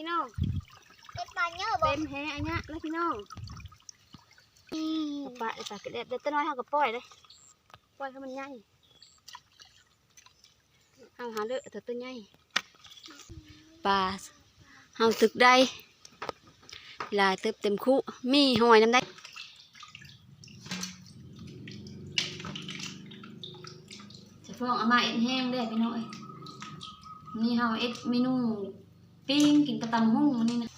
พี่น้องเป็นปลาเยอะบ่เต็มแฮอันเนี้ยแล้วพี่น้องเอาปลาเอาปลากระเด็ดเด็ดตัวน้อยเฮาก็ปล่อยเลยปล่อยให้มันใหญ่เอาหาเลอะแต่ตัวใหญ่ปลาเฮาตึกได้ลายเติบเต็มคู่มีหอยน้ำได้จะฟ้องเอามาเอ็ดแห้งได้พี่น้อยนี่เฮาเอ็ดเมนู ปิ้งกินกระตำหุ้งนี่นะ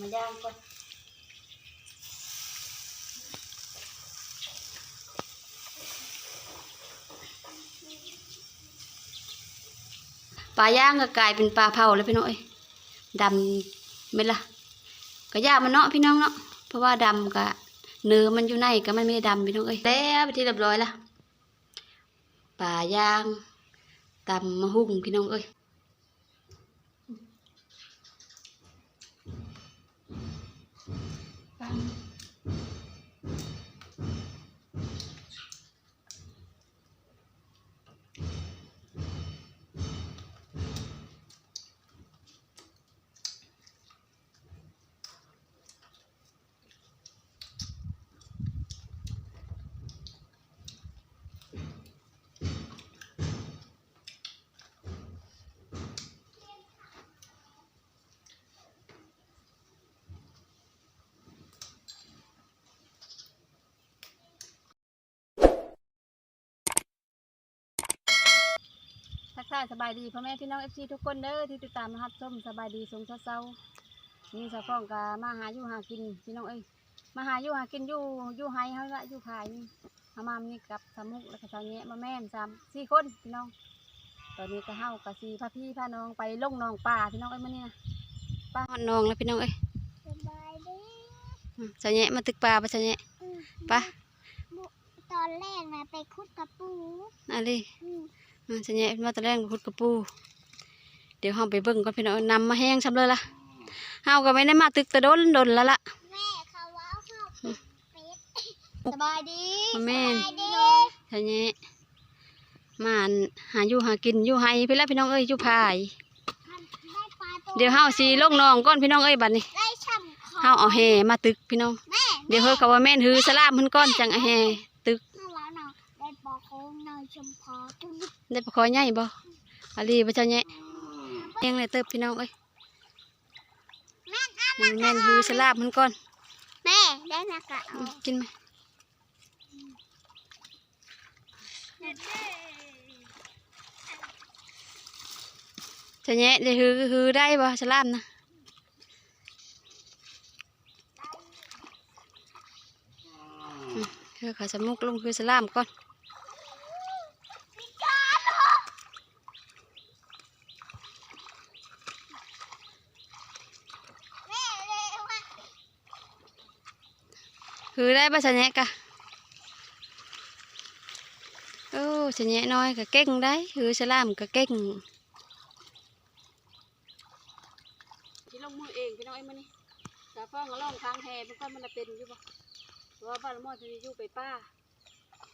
มาย่างก่อน ปลาย่างก็กลายเป็นปลาเผาแล้วพี่น้องเอ้ยดำไม่ละก็ยากมันเนาะพี่น้องเนาะเพราะว่าดำกับเนื้อมันอยู่ในก็มันไม่ได้ดำพี่น้องเอ้ยแล้วไปที่เรียบร้อยละปลาย่างตำมะฮุ่งพี่น้องเอ้ย ทักทายสบายดีพ่อแม่พี่น้องเอฟซีทุกคนเด้อที่ติดตามนะครับชมสบายดีสงเศร้าๆนี่สาวฟองกามาหาอยู่หากินพี่น้องเอ้ยมาหาอยู่หากินอยู่อยู่ไฮเฮาละอยู่ขายนี่หามามนี่กับสามุกแล้วก็สาวแงะมาแม่นสามสี่คนพี่น้อง ตอนนี้ก็เฮากับสี่พาพี่พาน้องไปลงหนองป่าพี่น้องเอ้ยมื้อนี้นะป้าหอนนองแล้วพี่น้องเอ้ยสบายดีอืมสาวแงะมาตึกป่าปะสาวแงะอืมไปะตอนแรกนะไปคุดกระปูอะไร อืมอืมสาวแงะมาตะแรงพุดกระปู เดี๋ยวเฮาไปเบิ่งก่อนพี่น้องนำมาแห้งซำเลยล่ะเฮาก็ไม่ได้มาตึกแตะโดนโดนแล้วล่ะแม่เขาว้าวเขาเป็ดสบายดีแม่สบายดีใช่เนี้มาอั่นหาอยู่หากินอยู่ไฮพี่ละพี่น้องเอ้ยอยู่พายมันได้ปลาตัวเดี๋ยวเฮาสิลงน้องก่อนพี่น้องเอ้ยบัดนี้ได้ช่ำขอเฮาเอาแห่มาตึกพี่น้องแม่เดี๋ยวเฮาก็ว่าแม่นฮือสลามเพิ่นก่อนจังเอาแห่ ชมพอตุ้มได้ปลาคอใหญ่บ่อาลีบ่เจ้าแยะเลี้ยงเลยเติบพี่น้องเอ้ยแม่เอาให้มันแม่นฮือสลามเพิ่นก่อน แม่ได้นะกะอืมกินไหมเจ้าแยะได้ฮือฮือได้บ่สลามนะอืมคือขาสมุกลงคือสลามก่อน แม่เลยว่า คือได้ปะชะแนะกะโอ้ชะแนะน้อยก็เก่งได้คือสลามก็เก่งที่ลงมือเองพี่น้องไอ้มันนี่สาฟองก็ล่องค้างแห่เพื่อนมันจะเป็นอยู่บ่เพราะว่าบ้านมอจะอยู่ไปป้า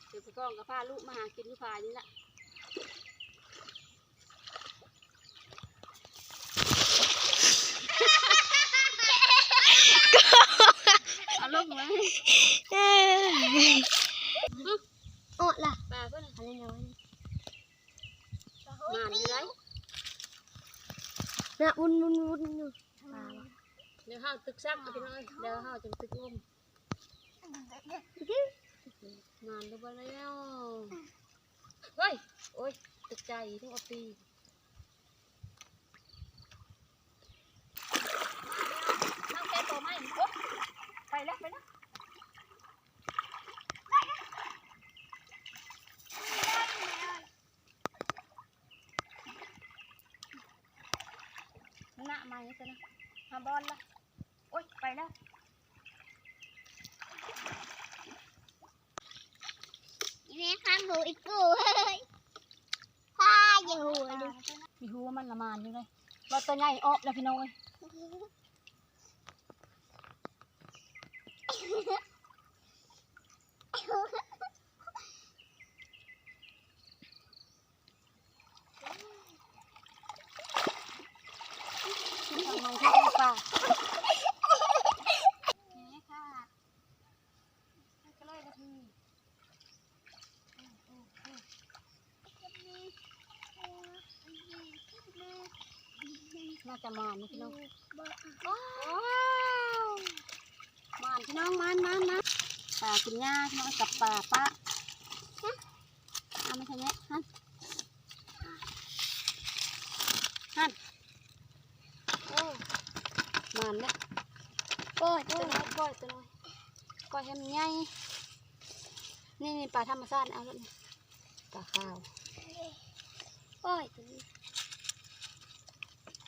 เดี๋ยวไปก้องกับป้าลูกมาหากินอยู่ป่านี่แหละ มาโอ้ล่ะป้าเพื่อนอะไรเนาะมานอยู่ไรน่ะวุ่นวุ่นวุ่นอยู่เดี๋ยวห้าตึกซักเอาไปหน่อยเดี๋ยวห้าจะตึกลมนานดูไปแล้วเฮ้ยโอ้ยตึกใจทั้งอปีน้ำแกตัวไหมโอ๊ะไป แล้วไปแล้วหน้ามาอย่างนี้นะมาบอลละโอ๊ยไปแล้วแม่ข้างหูอีกกูเฮ้ยพ่ออยู่ดูมีหัวมันละมานอยู่เลยเรถตัวใหญ่ออกแล้วพี่น้องเอ้ยทำไมที่ต้องป่านี่ค่ะให้ก็เลยนาทีน่า จะมานนะพี่น้องว้าวมานพี่น้องมานมานมานป่ากินหญ้าพี่น้องกับป่าปะฮะเอามาทางนี้ฮันฮันโอ้มานเนี่ยก้อยตัวน้อยก้อยตัวน้อยก้อยให้มันใหญ่นี่นี่ปลาธรรมชาติเอาแล้วนี่ปลาขาวก้อยตัวนี้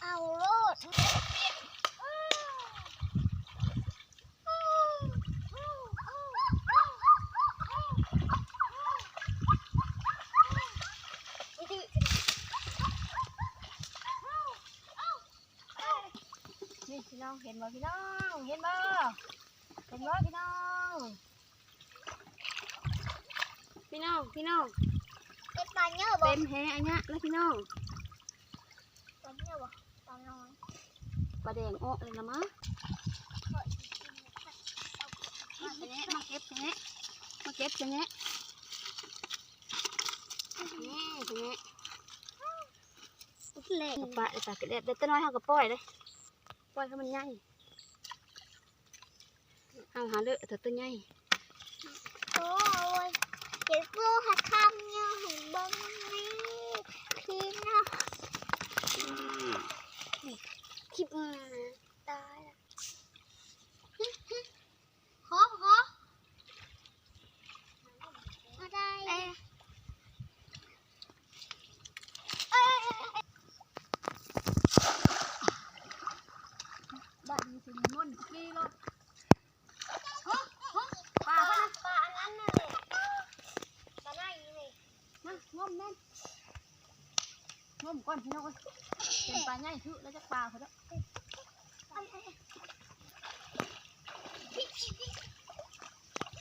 เอาโลดนี่พี่น้องเห็นบ่พี่น้องเห็นบ่เห็นบ่พี่น้องพี่น้องพี่น้องเป็นปลาเนื้อบ่เต็มแฮอันเนี้ยแล้วพี่น้อง ปลาเนื้อบ่ปลาน้อย ปลาแดงออกเลยนะมะมาเสะมาเก็บเสะมาเก็บเสะนี่เสะเละปลาปลาเกล็ดเด็ดตัวน้อยเขาก็ปล่อยเลยปล่อยให้มันใหญ่เอาหาเลือดตัวใหญ่โอ้ยเดี๋ยวปูหัดคำเนื้อเห็นบ้างนี่พี่น้อง คลิปมาตายละขอขอมาได้เอ้ยเอ้ยบ้านนี้สิมีมุ่นกี้รถปลาปลาอันนั้นน่ะเลยปลาหน้าอีเลยมางมแม่นงมก่อนพี่น้องเอ้ยเป็นปลาใหญ่ถือแล้วจะปลาเขาแล้ว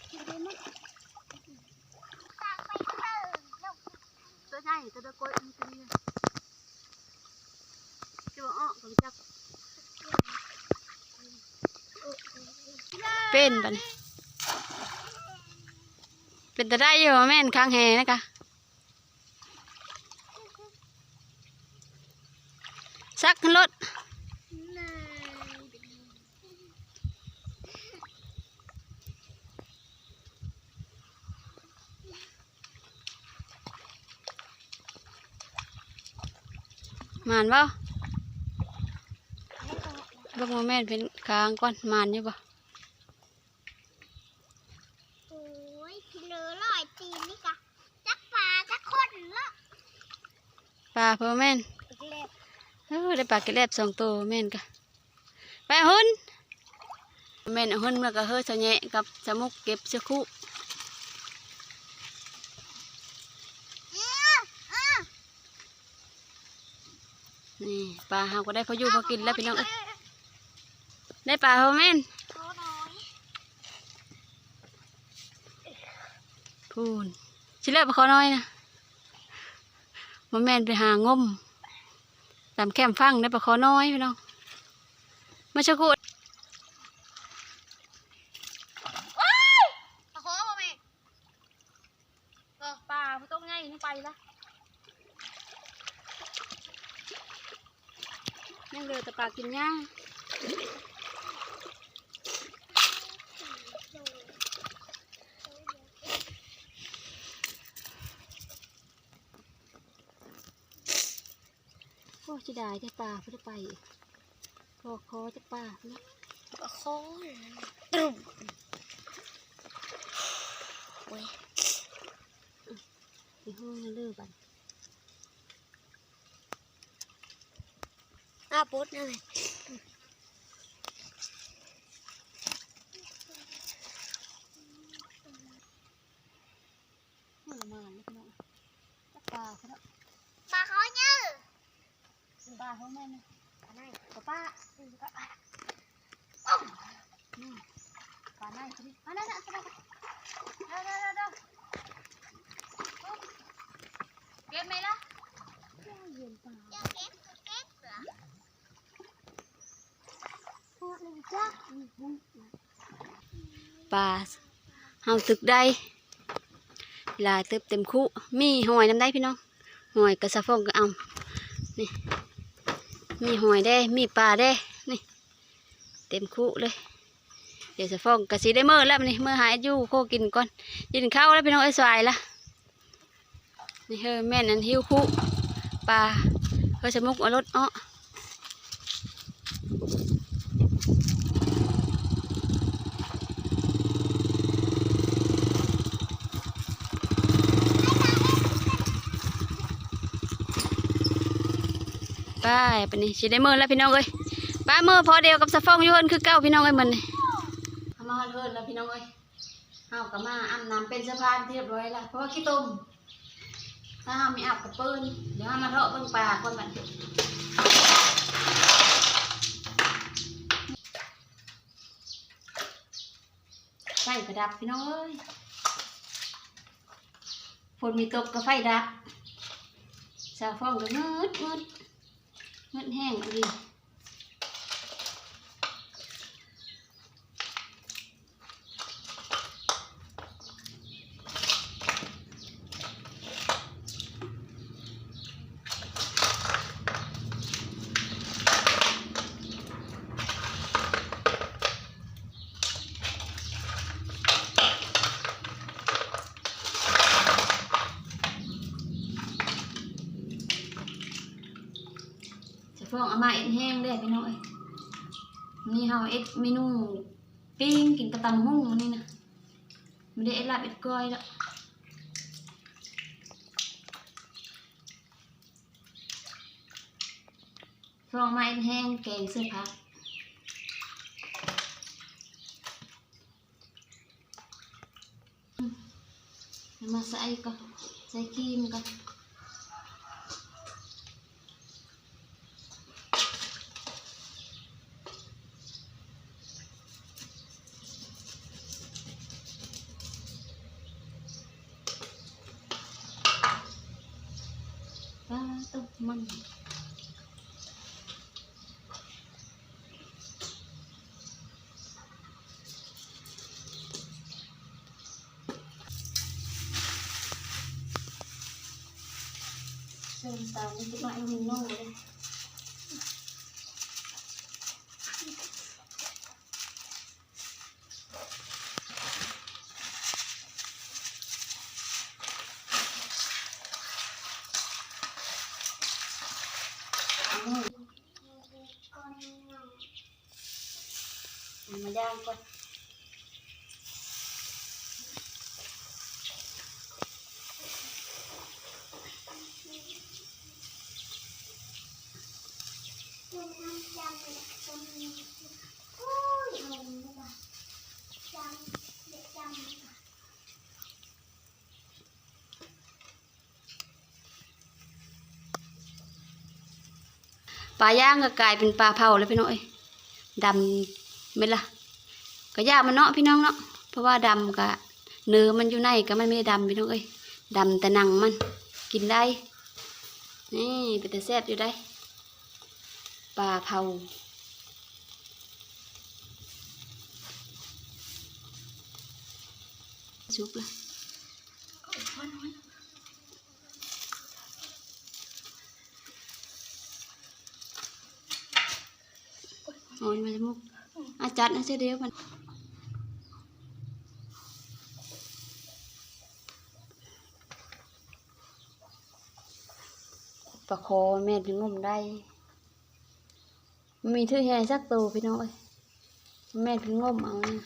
กินได้มั้ย ปลาไปเติมแล้ว ตัวใหญ่ตัวตะโกยอันตัวนี้จะว่าอ้อผมจักเป็นบัดนเป็นแต่ได้อยู่แม่นค้างแหนะคะซักขึ้นรถ นาย หมานบ่เบิ่งว่าแม่นเป็นกลางก่อนหมานอยู่บ่โอ้ยกิโลร้อยตีนนี่กะจักปลาจักคนละปลาเพิ่นแม่นอีกเล็บเออได้ปลาเกล็ดสองตัวแม่นกะไปเอาหุ่นแม่นเอาหุ่นมาก็เฮ้อสะแหยะกับสมุกเก็บเสื้อคู่ อ้าอ้า นี่ ปลาเฮาก็ได้พออยู่พอกินแล้วพี่น้องเอ้ยได้ปลาเขาแม่นโตน้อยพูนชิเล่ไปขอน้อยนะมาแม่นไปหางมตามแคมฟังได้ปลาขอน้อยพี่น้องมาชักคู่ ตะโคบ่แม่ เออปลาผู้ต้องง่ายนี่ไปละยังเหลือแต่ปลา กินย่างโอ้ชิได้ได้ปลาเพื่อไปอีกพอคอจะปลาเนาะตะโคตรุมโอ้ยในห้องนั่นเลือบัน อ้าปุ๊ดนั่นเลย มันละมานแล้วพี่น้องจะปลาเขาแล้ว ปลาเขาเยอะ ปลาเขาแม่นนะ ป้าป้าอืมก็อะอืมปลาไหนคนนี้ปลาไหนนะปลาไหนเด้อเด้อเด้อเด้อปุ๊บเก็บไหมล่ะ เย็นปลาเก็บเก็บเหรอพวกนึงจ้า ปลาเฮาตึกได้ลายเติบเต็มคู่มีหอยน้ำได้พี่น้องหอยกระสะฟองก็เอานี่มีหอยได้มีปลาได้นี่เต็มคู่เลยเดี๋ยวสะฟองกระสีได้เมื่อแล้วนี่เมื่อหายอยู่โคกินก่อนกินข้าวแล้วพี่น้องไอ้สวายละนี่เฮ้ยแม่นอันหิวคู่ปลาเฮ้ยสมุกเอารถอ้อ ไปไปนี่สิได้เมือแล้วพี่น้องเอ้ยไป้ามือพอเดียวกับสะฟองยู่นคือเก้าพี่น้องเอ้ยมันเอามาเฮินแล้วพี่น้องเอ้ยเฮากับมาอาบน้ำเป็นสะพานที่เรียบร้อยล้วเพราะว่าขี้ตุ่มถ้าเฮาไม่อาบกับปืนเดี๋ยวเฮามาเทาะเบิ่งปลาคนมันไฟกระดับพี่น้องเอ้ยฝนมีตกก็ไฟดับสะฟองก็มืดมืด มืดแห้งดีจะฟ้องเอามาเอ็ดแห้งได้พี่น้องเอ้ยนี่เฮาเอ็ดเมนูปิ้งกินกระตำหุ่งมื้อนี่นะ ไม่ได้เอ็ดลาบเอ็ดก้อยแล้วฟ้องเอามาเอ็ดแห้งแกงเสื้อผักอืมเอามาใส่ก่อนใส่ครีมก่อน ปลาต้มมัน เส้นตาลนี่จะมาเอาหินโน่เลยเอาโน่เอามาย่างก่อน ปลาย่างก็กลายเป็นปลาเผาแล้วพี่น้องเอ้ยดำไม่ละก็ยากมันเนาะพี่น้องเนาะเพราะว่าดำก็เนื้อมันอยู่ในก็มันไม่ได้ดำพี่น้องเอ้ยดำแต่หนังมันกินได้ นี่เป็นแต่แซ่บอยู่ได้ปลาเผาชุบเละ โอ้ยมาจมุกอาจัดนะเสียเดียวมันปลาคอแม่ถึงงมได้มีทื่อแห่สักตัวพี่น้อยแม่ถึงงมเอาเนี่ย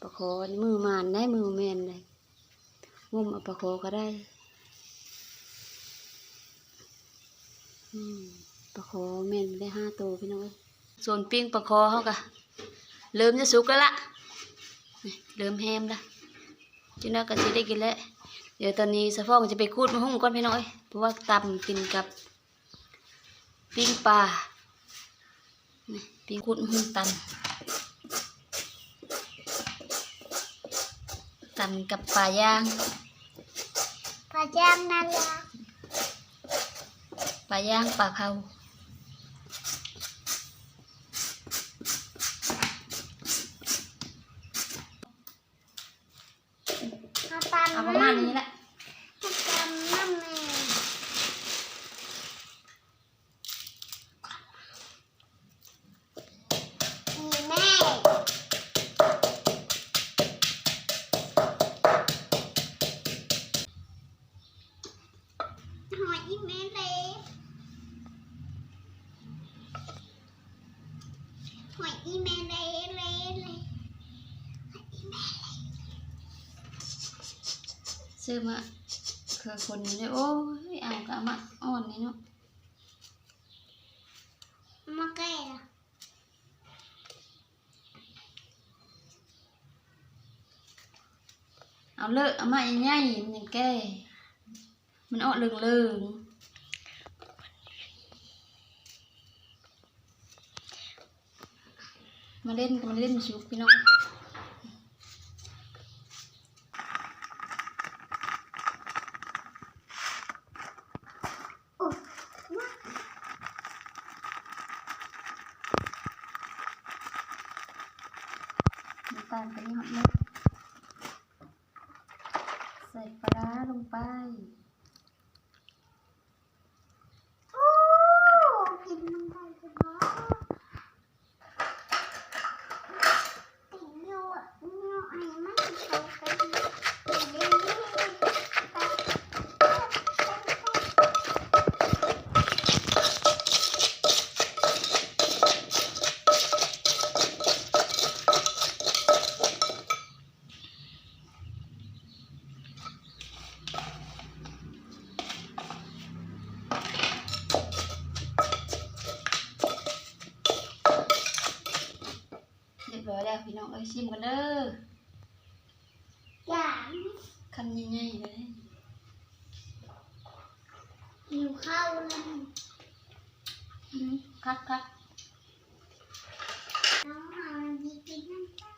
ปลาคอมือมานได้มือแมนเลยงมเอาปลาคอก็ได้ อืม ปลาคอแม่นได้ห้าตัวพี่น้องเอ้ยส่วนปิ้งปลาคอเขากะเริ่มจะสุกแล้วล่ะนี่เริ่มแฮมละจีน่าก็สิได้กินแล้วเดี๋ยวตอนนี้สะฟองจะไปคูดมะฮุ่งก่อนพี่น้องเอ้ยเพราะว่าตำกินกับปิ้งปลานี่ปิ้งคุดหุ่นตันตันกับปลาย่างปลาแจ้งน่ารักปลาย่างปลาเผาเอา เอาเลิกเอามาใหญ่ๆมันยังแก่มันออกเหลืองๆมาเล่นกันมาเล่นชุบพี่น้อง หิวข้าวเลยอืมคักคักน้องมาดีกินน้ำตา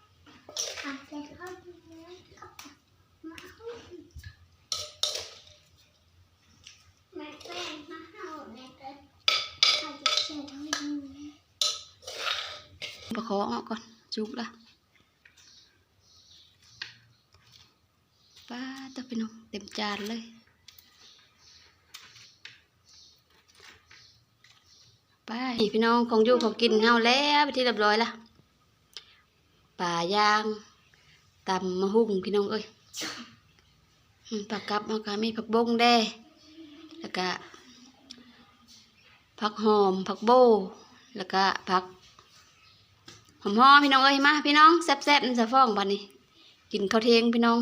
ขับใจเข้าดีเลยขับมาเข้าแม่แป้งมาเข้าแม่ก็เขาจะเช็ดให้ดูประคองออกก่อนจุกละป้าตัวพี่น้องเต็มจานเลย ไปพี่น้องของอยู่ของกินเฮาแล้วไปที่เรียบร้อยละปลายางตำมะฮุ่งพี่น้องเอ้ยผักกับเฮาก็มีผักบงแด้แล้วก็ผักหอมผักโบแล้วก็ผักหอมหอมพี่น้องเอ้ยมาพี่น้องแซ่บๆนี่จะฟ้องบัดนี้ กินข้าวเที่ยงพี่น้อง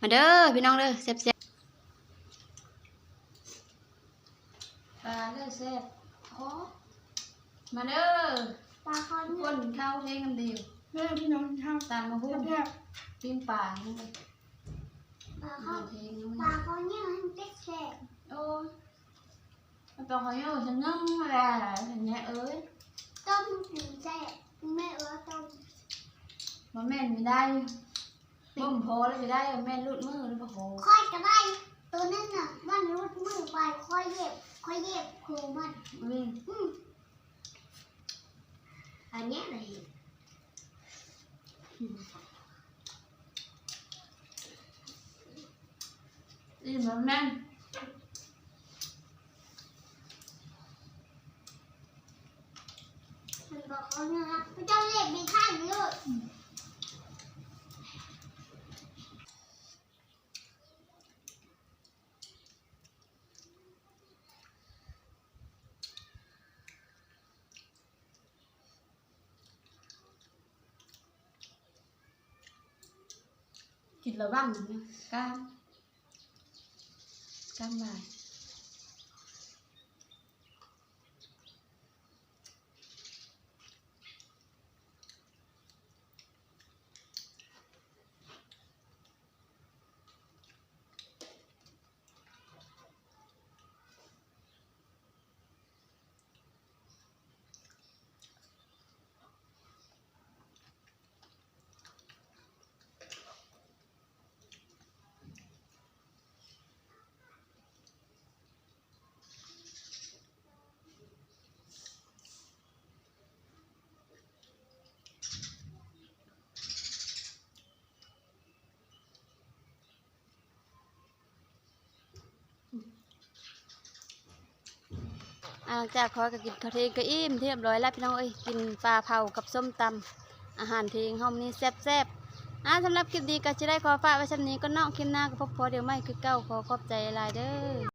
มาเด้อพี่น้องเด้อแซ่บๆปลาเด้อแซ่บ มาเด้อปลาเขาทุกเนี่คยนข้าวเที่ยงกันเดียวแม่พี่น้องข้าวตามมาหุ้มแซ่บปิ้งปลานี่เลยปลาข้าเขาวเที่ยงปลาเขาเนี่ยมันเต็กแฉกโอ้ยมันต้องเขาอยู่ฉันนึ่งมาแล้วฉันแย่เอ้ยต้มถึงแฉกแม่เออต้มมันแม่นไม่ได้ต้มโพแล้วไม่ได้แม่นลุดมือหรือเปล่าโพค่อยก็ได้ตัวนั้นน่ะมันรูดมือไปค่อยเย็บ ค่อยเย็บโครมันอืมอันนี้ยเลยนี่มันแม่นมันบอกเขาเนี่ยนะมันจะเรียกมีท่าอยู่เยกินระ วังนะกล้ หลังจากขอก็กินข้าวเทงก็อิ่มเทียบร้อยแล้วพี่น้องเอ้ยกินปลาเผากับส้มตำอาหารเทงห้องนี้แซ่บๆอะสำหรับคลิปดีก็จะได้ขอฝากไว้ชั้นนี้ก็นอกคลิปหน้าก็พบพอเดี๋ยวไม่คือเก้าขอขอบใจหลายเด้อ